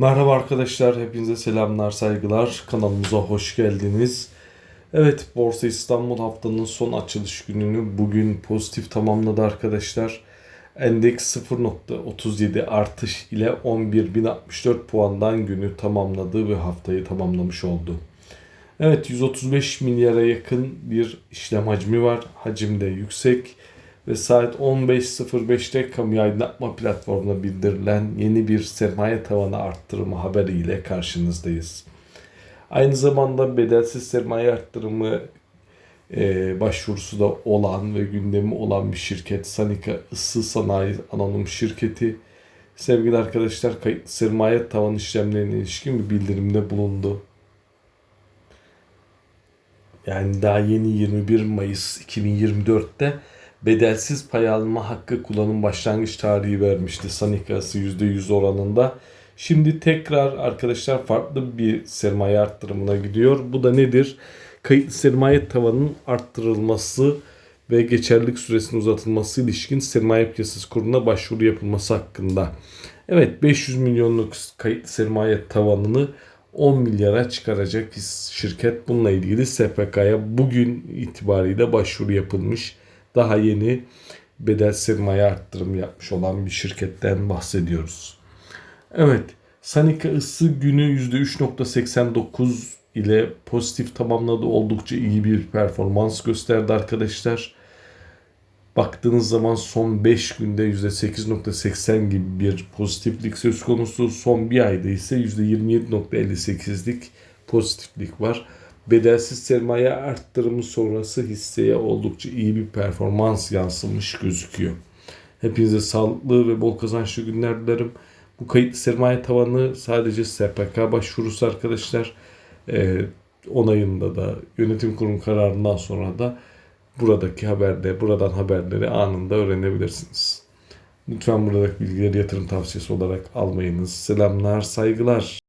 Merhaba arkadaşlar, hepinize selamlar, saygılar. Kanalımıza hoş geldiniz. Evet, Borsa İstanbul haftanın son açılış gününü bugün pozitif tamamladı arkadaşlar. Endeks 0.37 artış ile 11.064 puandan günü tamamladı ve haftayı tamamlamış oldu. Evet, 135 milyara yakın bir işlem hacmi var. Hacim de yüksek ve saat 15.05'te kamu aydınlatma platformuna bildirilen yeni bir sermaye tavanı arttırımı haberiyle karşınızdayız. Aynı zamanda bedelsiz sermaye arttırımı e, başvurusu da olan ve gündemi olan bir şirket Sanika Isı Sanayi Anonim Şirketi sevgili arkadaşlar sermaye tavan işlemlerine ilişkin bir bildirimde bulundu. Yani daha yeni 21 Mayıs 2024'te bedelsiz pay alma hakkı kullanım başlangıç tarihi vermişti Sanikası %100 oranında. Şimdi tekrar arkadaşlar farklı bir sermaye arttırımına gidiyor. Bu da nedir? Kayıtlı sermaye tavanının arttırılması ve geçerlilik süresinin uzatılması ilişkin sermaye piyasası kuruluna başvuru yapılması hakkında. Evet 500 milyonluk kayıtlı sermaye tavanını 10 milyara çıkaracak şirket. Bununla ilgili SPK'ya bugün itibariyle başvuru yapılmış. Daha yeni bedel sermaye arttırım yapmış olan bir şirketten bahsediyoruz. Evet, Sanika ısı günü %3.89 ile pozitif tamamladı. Oldukça iyi bir performans gösterdi arkadaşlar. Baktığınız zaman son 5 günde %8.80 gibi bir pozitiflik söz konusu. Son bir ayda ise %27.58'lik pozitiflik var. Bedelsiz sermaye arttırımı sonrası hisseye oldukça iyi bir performans yansımış gözüküyor. Hepinize sağlıklı ve bol kazançlı günler dilerim. Bu kayıtlı sermaye tavanı sadece SPK başvurusu arkadaşlar. Ee, onayında da yönetim kurulu kararından sonra da buradaki haberde, buradan haberleri anında öğrenebilirsiniz. Lütfen buradaki bilgileri yatırım tavsiyesi olarak almayınız. Selamlar, saygılar.